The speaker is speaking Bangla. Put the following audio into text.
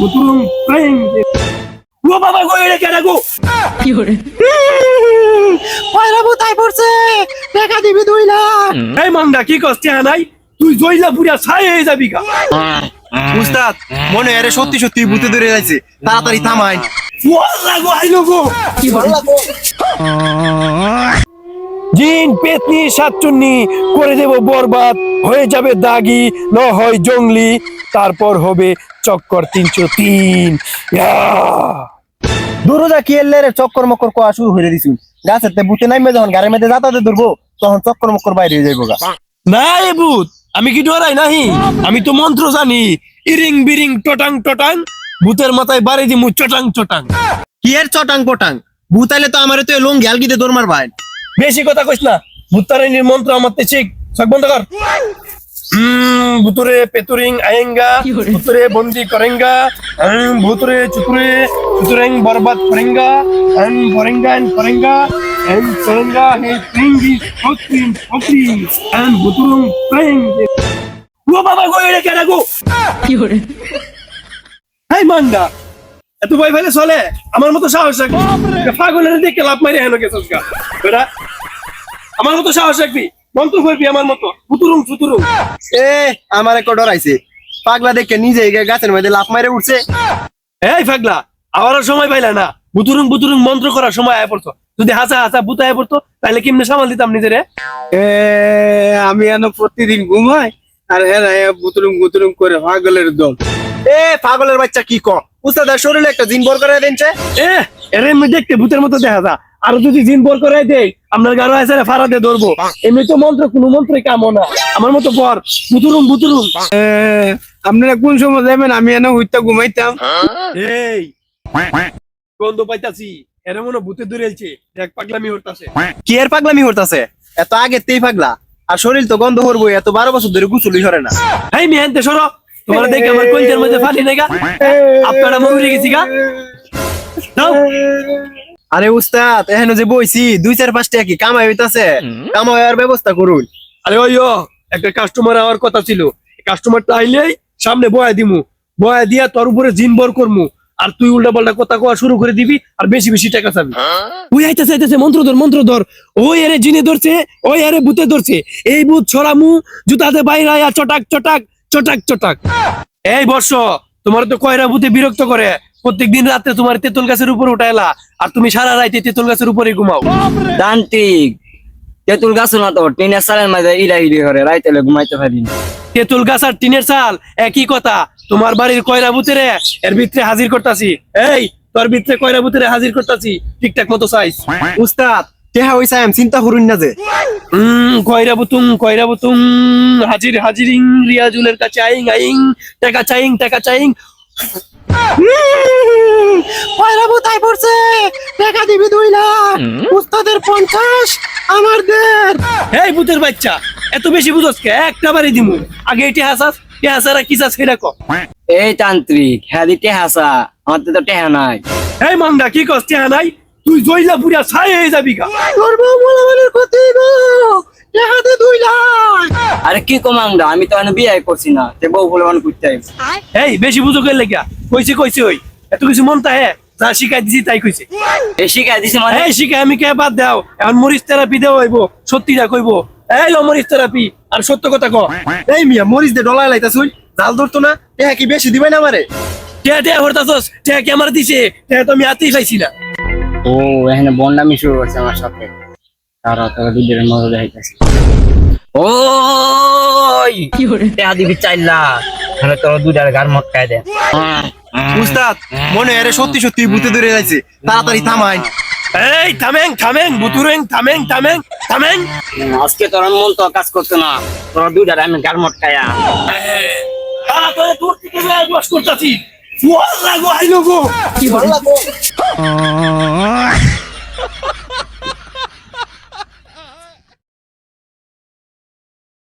বুতুরুম প্রেম ও বাবা গো এটা গো? পয়রা বুতাই পড়ছে। টাকা দিবি দুই লাখ। এই কি কষ্ট নাই তুই জইলা পুরা ছাই হয়ে যাবি গা। উস্তাদ মনে আরে সত্যি সত্যি ভূতে ধরে যাচ্ছে। তাড়াতাড়ি থামাই। ওয়াল্লা গো আইলো গো। জিন পেতনি সাতচুন্নি করে দেব বরবাদ। হয়ে যাবে দাগি ন হয় জঙ্গলি। তারপর হবে চক্কর তিনশো তিন! দুরুজা কি এলে রে? চক্কর মক্কর কোয়া শুরু হয়ে দিছুন গাছের তে বুতে নাইমে যখন গাড়ির মধ্যে যাতায়াতে ধরবো তখন চক্কর মক্কর বাইরে হয়ে যাইবো গা। না এ ভূত আমি কি ডরাই নাহি? আমি তো মন্ত্র জানি ইরিং বিরিং টটাং টটাং ভূতের মাথায় বাড়ি দিমু চটাং চটাং। কি এর চটাং পটাং? ভূতাইলে তো আমার তো লং গ্যালগিতে দৌড় মার ভাই বেশি কথা কইস না ভূতারিনীর মন্ত্র আমার তে শিখ। সব বন্ধ কর। ভুতুরে পেতুরিং আয়েঙ্গা ভুতুরে বন্দি করেঙ্গা ভুতুরে চুতুরে চুতুরেং বরবাদ করেঙ্গা এন বরেঙ্গা এন করেঙ্গা এন করেঙ্গা হে প্রিঙ্গি সত্রিং সত্রি এন ভুতুরুং প্রেং ও বাবা গো এটা কেন গো? হাই মান্ডা এত ভয় ফেলে চলে? আমার মতো সাহস রাখবি। পাগলের দেখে লাভ মারি হেন গেছস গা বেটা আমার মতো সাহস রাখবি? মন্ত্র করবি আমার মতো? এ আমার একটু ডরাইছে। পাগলা দেখে নিজে গাছের মধ্যে লাফ মারে উঠছে। এই আবার সময় পাইলা না। বুতুরুং বুতুরুং মন্ত্র করার সময় আয় পড়তো যদি হাসা হাসা বুতা আয় পড়তো তাহলে কেমনে সামাল দিতাম নিজেরে? এ আমি এন প্রতিদিন ঘুমাই আর এরা এ বুতুরুম বুতুরুম করে পাগলের দল। এ পাগলের বাচ্চা কি ক উস্তাদের শরীরে একটা জিন বর করে দিনছে। এ এর দেখতে ভূতের মতো দেখা যা। আর যদি জিন বর করে দেই আপনার গারো আছে দিয়ে ধরবো। এমনি তো মন্ত্র কোন মন্ত্রই কাম না। আমার মতো বর বুতুরুং বুতুরুং এ, আপনারা কোন সময় যাবেন? আমি এনে হইতে ঘুমাইতাম। এই গন্ধ পাইতাছি। এর মনে ভূতে দূরেলছে দেখ পাগলামি হতাছে কি এর পাগলামি হরতাছে এত আগে তেই পাগলা। আর শরীর তো গন্ধ করব এত বারো বছর ধরে গুছুলি করে না। এই মিহানতে সরো। তোমার দেখে আমার কইতের মধ্যে ফাটি নেগা আপনারা মরে গেছি গা। আরে উস্তাদ এখানে যে বইছি দুই চার পাঁচটা কি কামাই হইতাছে। কামাইয়ার ব্যবস্থা করুন। আরে ওই ও, একটা কাস্টমার আওয়ার কথা ছিল। কাস্টমারটা আইলেই সামনে বয়া দিমু। বয়া দিয়া তোর উপরে জিন বর করমু। আর তুই উল্টা পাল্টা কথা কোয়া শুরু করে দিবি আর বেশি বেশি টাকা চাবি। ওই আইতাছে আইতাছে মন্ত্র ধর মন্ত্র ধর। ওই আরে জিনে ধরছে ওই আরে ভূতে ধরছে। এই ভূত ছড়ামু জুতাতে বাইরে আয়া চটাক চটাক চটাক চটাক। এই বর্ষ তোমার তো কয়রা ভূতে বিরক্ত করে? প্রত্যেকদিন রাতে তোমার তেঁতুল গাছের উপর উঠাইলা আর তুমি সারা রাইতে তেঁতুল গাছের উপরে ঘুমাও। তান্ত্রিক তেঁতুল গাছ না তো টিনের সালের মাঝে ইরা ইরি করে রাইতেলে ঘুমাইতে পারি না। তেঁতুল গাছ আর টিনের চাল একই কথা। তোমার বাড়ির কয়রা ভূতেরে এর ভিতরে হাজির করতাছি। এই তোর ভিতরে কয়রা ভূতেরে হাজির করতাছি ঠিকঠাক মতো সাইজ উস্তাদ কেহা হইছে আমি চিন্তা করুন না যে। উম কয়রা বুতুং কয়রা বুতুং হাজির হাজিরিং রিয়াজুলের কাছে আইং আইং টাকা চাইং টাকা চাইং। পয়রা বুতাই পড়ছে। টাকা দিবি দুই লাখ। উস্তাদের পঞ্চাশ আমার দের এই ভূতের বাচ্চা এত বেশি বুঝস কে? একটা বাড়ি দিমু। আগে এটি হাসাস কে হাসারা কি চাস সেটা কর এই তান্ত্রিক হ্যাঁ দিতে হাসা আমার তো টেহা নাই। এই মামদা কি কস টেহা নাই? তুই জইলা পুরা ছাই হয়ে যাবি গা। তোর বউ বলাবলির ক্ষতি গো। লাখ আরে কি কমান্ডা আমি তো এখন বিয়ে করছি না। তে বউ ফুলবান করতে আইব। এই বেশি বুঝো কে লেগা কইছে কইছে ওই। এত কিছু মন তা হে যা শিখাই দিছি তাই কইছে। এই শিখাই দিছে মানে? এই শিখাই আমি কে বাদ দাও? এখন মরিচ থেরাপি দেও হইব সত্যিটা কইব। এই লো মরিচ থেরাপি আর সত্য কথা ক। এই মিয়া মরিচ দে ডলাই লাইতা শুই জাল ধরতো না টাকা কি বেশি দিবে না আমারে? টে টে হরতাছস টে কে আমার দিছে? টে তো আমি হাতেই পাইছি না। ও এখানে বন্ডামি শুরু করছে আমার সাথে। তারা তো দুধের মজা দেখাইতেছে। ওই! টেহা দিবি চাইলা তাহলে তোর দুধের গার মটকায় দে। উস্তাদ মনে সত্যি সত্যি ভূতে ধরে যাচ্ছে তাড়াতাড়ি থামাই। এই থামেং থামেং বুতুরেং থামেং থামেং থামেং আজকে তোর মন তো কাজ করতো না। তোর দুধের আমি গার মটকায়া। তারা দূর থেকে বাস করতাছি। ওয়াল্লাহ গো আইলো গো